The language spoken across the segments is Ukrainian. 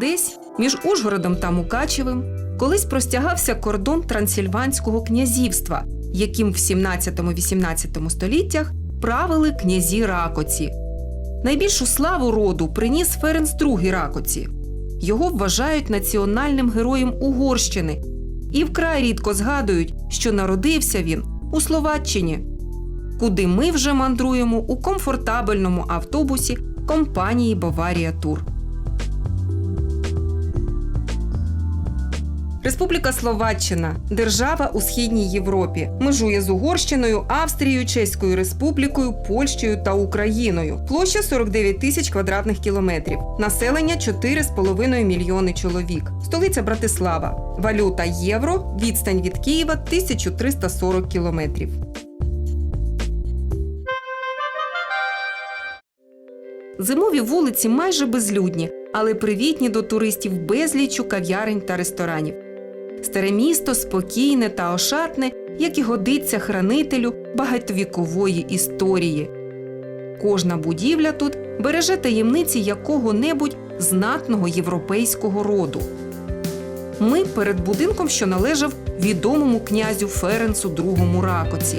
Десь між Ужгородом та Мукачевим колись простягався кордон Трансильванського князівства, яким в 17-18 століттях правили князі Ракоці. Найбільшу славу роду приніс Ференц II Ракоці. Його вважають національним героєм Угорщини і вкрай рідко згадують, що народився він у Словаччині, куди ми вже мандруємо у комфортабельному автобусі компанії Баварія Тур. Республіка Словаччина держава у східній Європі. Межує з Угорщиною, Австрією, Чеською Республікою, Польщею та Україною. Площа 49 тисяч квадратних кілометрів. Населення 4,5 мільйони чоловік. Столиця Братислава. Валюта євро. Відстань від Києва 1340 кілометрів. Зимові вулиці майже безлюдні, але привітні до туристів безлічу кав'ярень та ресторанів. Старе місто спокійне та ошатне, як і годиться хранителю багатовікової історії. Кожна будівля тут береже таємниці якого-небудь знатного європейського роду. Ми перед будинком, що належав відомому князю Ференцу II Ракоці.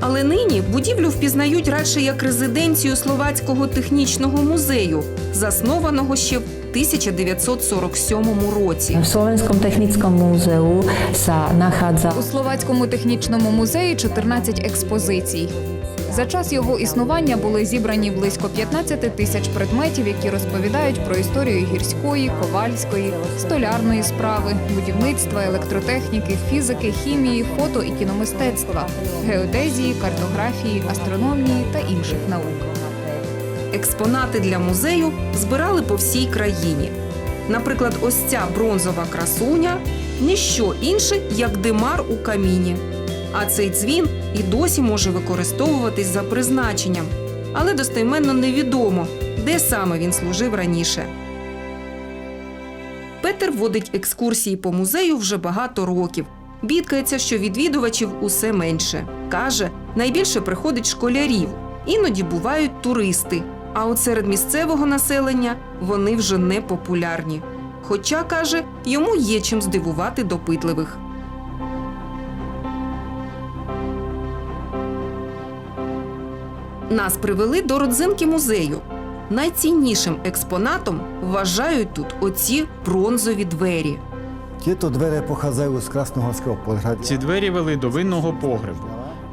Але нині будівлю впізнають радше як резиденцію Словацького технічного музею, заснованого ще в 1947 році. Slovenskom technickom múzeu sa nachádza У Словацькому технічному музеї 14 експозицій. За час його існування були зібрані близько 15 тисяч предметів, які розповідають про історію гірської, ковальської, столярної справи, будівництва, електротехніки, фізики, хімії, фото і кіномистецтва, геодезії, картографії, астрономії та інших наук. Експонати для музею збирали по всій країні. Наприклад, ось ця бронзова красуня ніщо інше, як димар у каміні. А цей дзвін і досі може використовуватись за призначенням, але достеменно невідомо, де саме він служив раніше. Петер водить екскурсії по музею вже багато років. Бідкається, що відвідувачів усе менше. Каже, найбільше приходить школярів, іноді бувають туристи. А от серед місцевого населення вони вже не популярні. Хоча, каже, йому є чим здивувати допитливих. Нас привели до родзинки музею. Найціннішим експонатом вважають тут оці бронзові двері. Tieto dvere pochádzajú z Krasnohorského podhradia. Ці двері вели до винного погребу.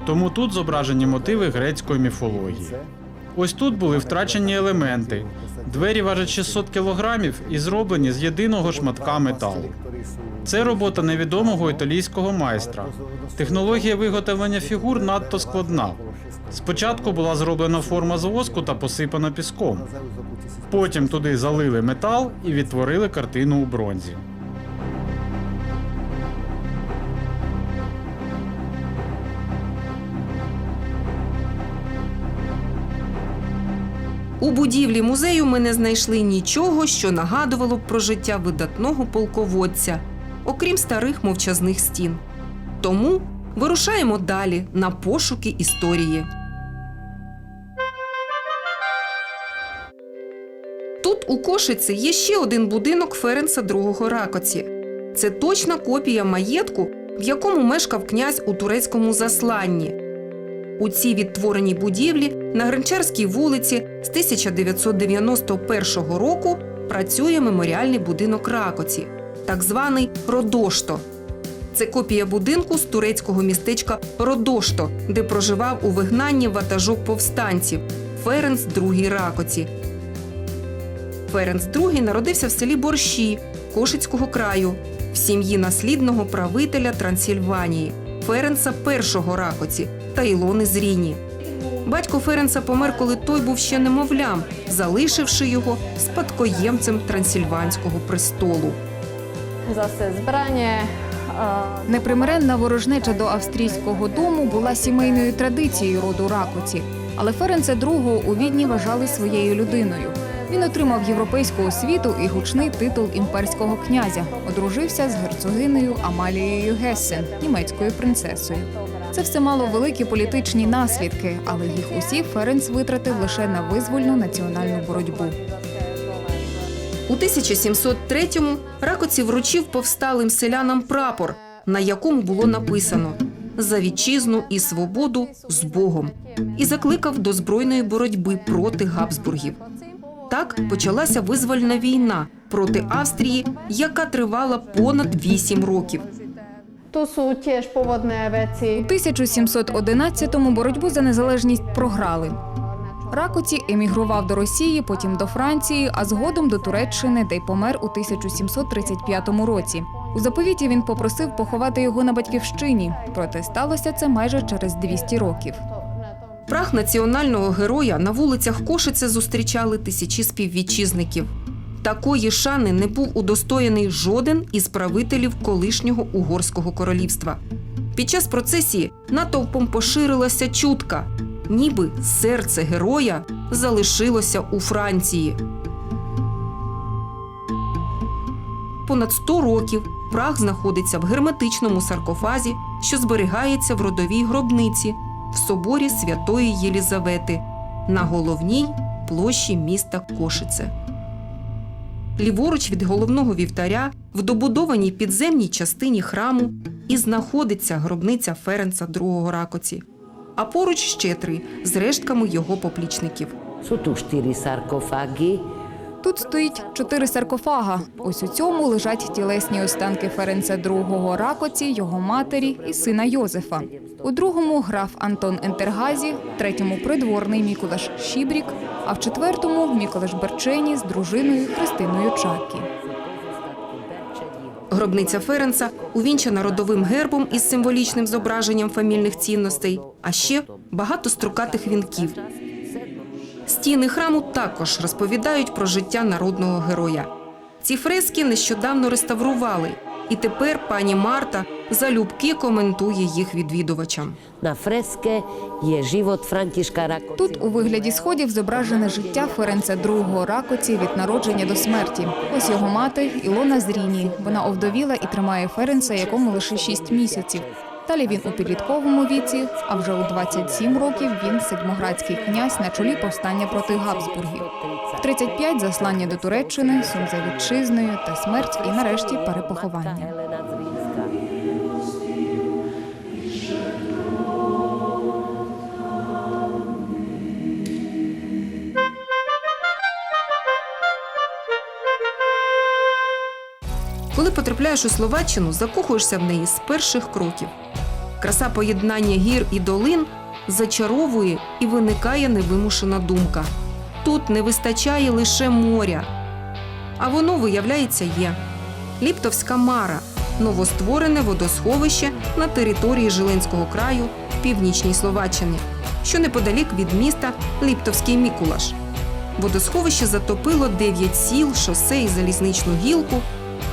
Тому тут зображені мотиви грецької міфології. Ось тут були втрачені елементи. Двері важать 600 кілограмів і зроблені з єдиного шматка металу. Це робота невідомого італійського майстра. Технологія виготовлення фігур надто складна. Спочатку була зроблена форма з воску та посипана піском. Потім туди залили метал і відтворили картину у бронзі. У будівлі музею ми не знайшли нічого, що нагадувало б про життя видатного полководця, окрім старих мовчазних стін. Тому вирушаємо далі на пошуки історії. Тут у Кошиці є ще один будинок Ференца II Ракоці. Це точна копія маєтку, в якому мешкав князь у турецькому засланні. У цій відтвореній будівлі на Гринчарській вулиці з 1991 року працює меморіальний будинок Ракоці, так званий Родошто. Це копія будинку з турецького містечка Родошто, де проживав у вигнанні ватажок повстанців Ференц II Ракоці. Ференц II народився в селі Борщі Кошицького краю в сім'ї наслідного правителя Трансильванії Ференца I Ракоці та Ілони Зріні. Батько Ференца помер, коли той був ще немовлям, залишивши його спадкоємцем трансильванського престолу. Zase zbraně, a Непримиренна ворожнеча до австрійського дому була сімейною традицією роду Ракоці, але Ференца II у Відні вважали своєю людиною. Він отримав європейську освіту і гучний титул імперського князя. Одружився з герцогинею Амалією Гессен, німецькою принцесою. Це все мало великі політичні наслідки, але їх усі Ференц витратив лише на визвольну національну боротьбу. У 1703-му Ракоці вручив повсталим селянам прапор, на якому було написано за вітчизну і свободу з Богом, і закликав до збройної боротьби проти Габсбургів. Так почалася визвольна війна проти Австрії, яка тривала понад 8 років. Tu sú tiež pôvodné У veci. 1711-му боротьбу за незалежність програли. Ракоці емігрував до Росії, потім до Франції, а згодом до Туреччини, де й помер у 1735 році. У заповіті він попросив поховати його на батьківщині, проте сталося це майже через 200 років. Прах національного героя на вулицях Кошице зустрічали тисячі співвітчизників. Такої шани не був удостоєний жоден із правителів колишнього угорського королівства. Під час процесії натовпом поширилася чутка, ніби серце героя залишилося у Франції. Понад 100 років прах знаходиться в герметичному саркофазі, що зберігається в родовій гробниці в соборі Святої Єлізавети на головній площі міста Кошице. Ліворуч від головного вівтаря, в добудованій підземній частині храму, і знаходиться гробниця Ференца II Ракоці, а поруч ще три з рештками його поплічників. Тут стоїть чотири саркофага. Ось у цьому лежать тілесні останки Ференца II Ракоці, його матері і сина Йозефа. У другому граф АнтонЕнтергазі, в третьому придворний Мікулаш Шібрік, а в четвертому Міколаш Берчені з дружиною Христиною Чакі. Гробниця Ференца увінчена родовим гербом із символічним зображенням фамільних цінностей, а ще багато строкатих вінків. Стіни храму також розповідають про життя народного героя. Ці фрески нещодавно реставрували, і тепер пані Марта залюбки коментує їх відвідувачам. Na freske je život Františka Rako. Тут у вигляді сходів зображене життя Ференца II Ракоці від народження до смерті. Ось його мати Ілона Зріні. Вона овдовіла і тримає Ференца, якому лише 6 місяців. Далі він у підлітковому віці, а вже у 27 років він седьмоградський князь на чолі повстання проти Габсбургів. В 35 заслання до Туреччини, сум за вітчизною та смерть і нарешті перепоховання. Потрапляєш у Словаччину, закохуєшся в неї з перших кроків. Краса поєднання гір і долин зачаровує і виникає невимушена думка. Тут не вистачає лише моря. А воно, виявляється, є. Ліптовська Мара новостворене водосховище на території Жилинського краю північній Словаччині, що неподалік від міста Ліптовський Мікулаш. Водосховище затопило 9 сіл, шосе і залізничну гілку,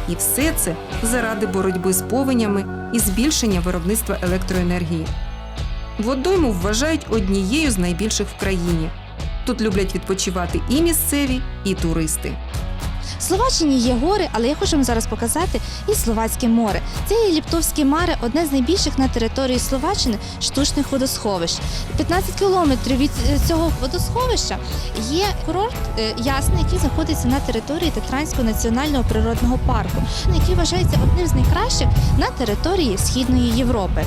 і все це заради боротьби з повенями і збільшення виробництва електроенергії. Водойму вважають однією з найбільших в країні. Тут люблять відпочивати і місцеві, і туристи. Словаччині є гори, але я хочу вам зараз показати і Словацьке море. Це є Ліптовське море, одне з найбільших на території Словаччини штучних водосховищ. 15 кілометрів від е, цього водосховища є курорт е, Ясний, який знаходиться на території Татранського національного природного парку, який вважається одним з найкращих на території Східної Європи.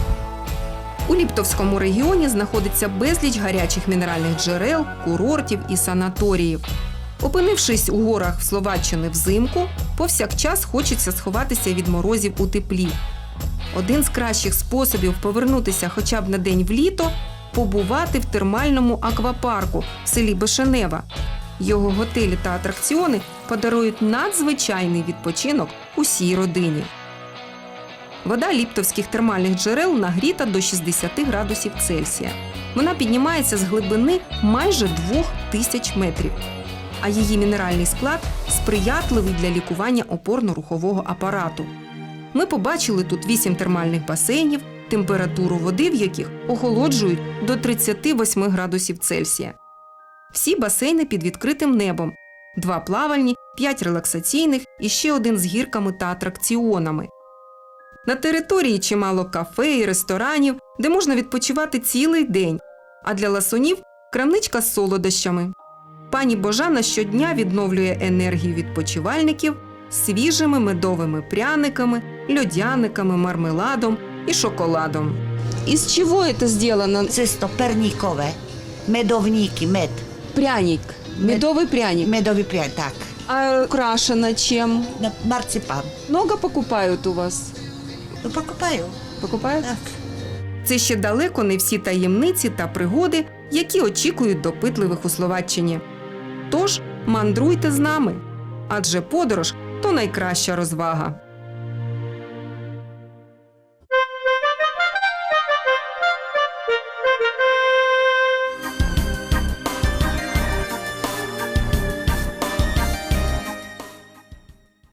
У Ліптовському регіоні знаходиться безліч гарячих мінеральних джерел, курортів і санаторіїв. Опинившись у горах в Словаччини взимку, повсякчас хочеться сховатися від морозів у теплі. Один з кращих способів повернутися хоча б на день в літо побувати в термальному аквапарку в селі Бешенева. Його готелі та атракціони подарують надзвичайний відпочинок усій родині. Вода ліптовських термальних джерел нагріта до 60 градусів Цельсія. Вона піднімається з глибини майже 2000 метрів. А її мінеральний склад сприятливий для лікування опорно-рухового апарату. Ми побачили тут 8 термальних басейнів, температуру води в яких охолоджують до 38 градусів Цельсія. Всі басейни під відкритим небом, два плавальні, 5 релаксаційних і ще один з гірками та атракціонами. На території чимало кафе і ресторанів, де можна відпочивати цілий день, а для ласунів крамничка з солодощами. Пані Божана щодня відновлює енергію відпочивальників свіжими медовими пряниками, льодяниками, мармеладом і шоколадом. Из чего это сделано? Cesto perníkové, medovníky, med, Пряник. Медовый пряник. medový praj, tak. А украшено чем? Na marcipán. Много покупают у вас? No покупаю. Покупают? Tak. Це ще далеко не всі таємниці та пригоди, які очікують допитливих у Словаччині. Тож мандруйте з нами, адже подорож то найкраща розвага.